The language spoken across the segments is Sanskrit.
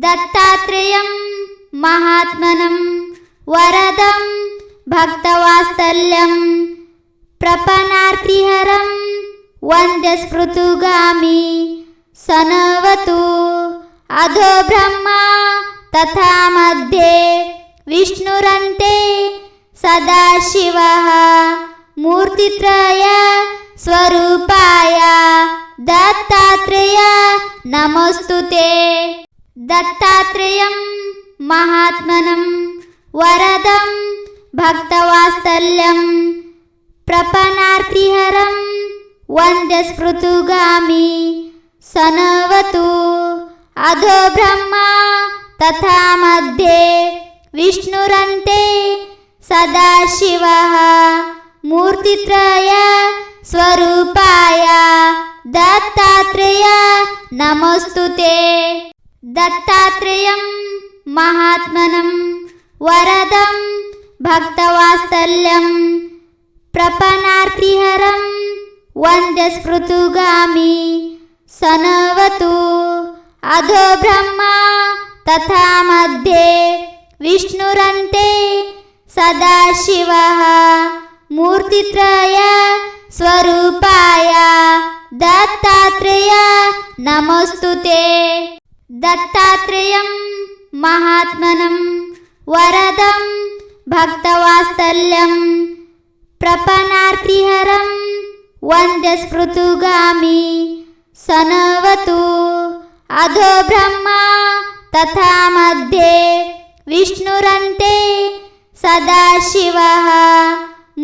दत्तात्रेयं महात्मनं वरदं भक्तवात्सल्यं प्रपन्नार्तिहरं वन्द्यस्मृतुगामी सनवतु अधो ब्रह्मा तथा मध्ये विष्णुरन्ते सदाशिवः मूर्तित्रय स्वरूपाय दत्तात्रेय नमोऽस्तु ते दत्तात्रेयं महात्मनं वरदं भक्तवात्सल्यं प्रपन्नार्तिहरं वन्द्यस्मृतुगामी सनवतु अधो ब्रह्मा तथा मध्ये विष्णुरन्ते सदाशिवः मूर्तित्रय स्वरूपाय दत्तात्रेय नमोऽस्तु ते दत्तात्रेयं महात्मनं वरदं भक्तवात्सल्यं प्रपन्नार्तिहरं वन्द्यस्मृतुगामी सनवतु अधो ब्रह्मा तथा मध्ये विष्णुरन्ते सदाशिवः मूर्तित्रय स्वरूपाय दत्तात्रेय नमोऽस्तु ते दत्तात्रेयं महात्मनं वरदं भक्तवात्सल्यं प्रपन्नार्तिहरं वन्द्यस्मृतुगामी सनवतु अधो ब्रह्मा तथा मध्ये विष्णुरन्ते सदाशिवः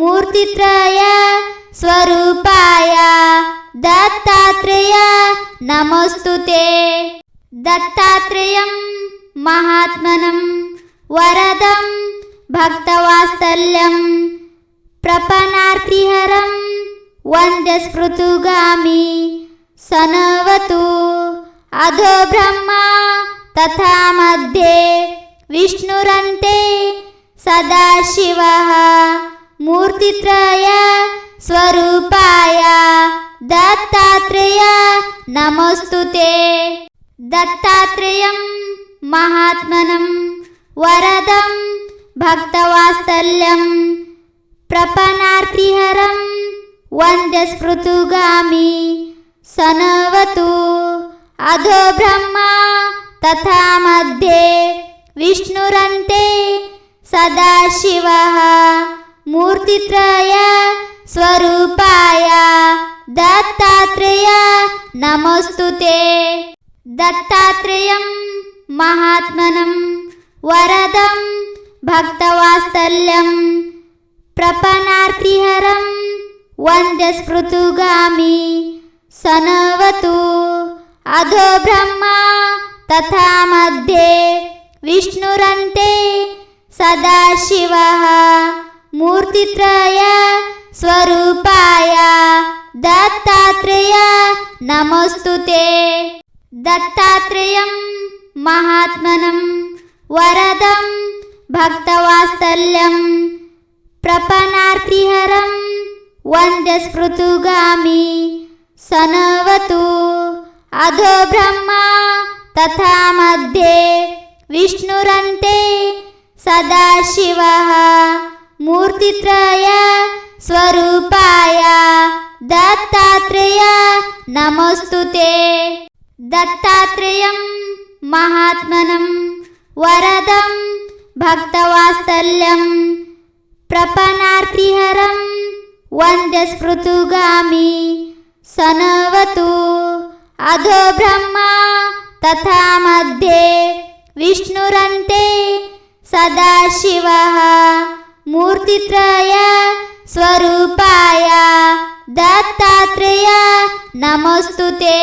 मूर्तित्रय स्वरूपाय दत्तात्रेय नमोऽस्तु ते दत्तात्रेयं महात्मनं वरदं भक्तवात्सल्यं प्रपन्नार्तिहरं वन्द्यस्मृतुगामी सनवतु अधो ब्रह्मा तथा मध्ये विष्णुरन्ते सदाशिवः मूर्तित्रय स्वरूपाय दत्तात्रेय नमोऽस्तु ते दत्तात्रेयं महात्मनं वरदं भक्तवात्सल्यं प्रपन्नार्तिहरं वन्द्यस्मृतुगामी सनवतु अधो ब्रह्मा तथा मध्ये विष्णुरन्ते सदाशिवः मूर्तित्रय स्वरूपाय दत्तात्रेय नमोऽस्तु ते दत्तात्रेयं महात्मनं वरदं भक्तवात्सल्यं प्रपन्नार्तिहरं वन्द्यस्मृतुगामी सनवतु अधो ब्रह्मा तथा मध्ये विष्णुरन्ते सदाशिवः मूर्तित्रय स्वरूपाय दत्तात्रेय नमोऽस्तु ते दत्तात्रेयं महात्मनं वरदं भक्तवात्सल्यं प्रपन्नार्तिहरं वन्द्यस्मृतुगामी सनवतु अधो ब्रह्मा तथा मध्ये विष्णुरन्ते सदाशिवः मूर्तित्रय स्वरूपाय दत्तात्रेय नमोऽस्तु ते दत्तात्रेयं महात्मनं वरदं भक्तवात्सल्यं प्रपन्नार्तिहरं वन्द्यस्मृतुगामी सनवतु अधो ब्रह्मा तथा मध्ये विष्णुरन्ते सदाशिवः मूर्तित्रय स्वरूपाय दत्तात्रेय नमोऽस्तु ते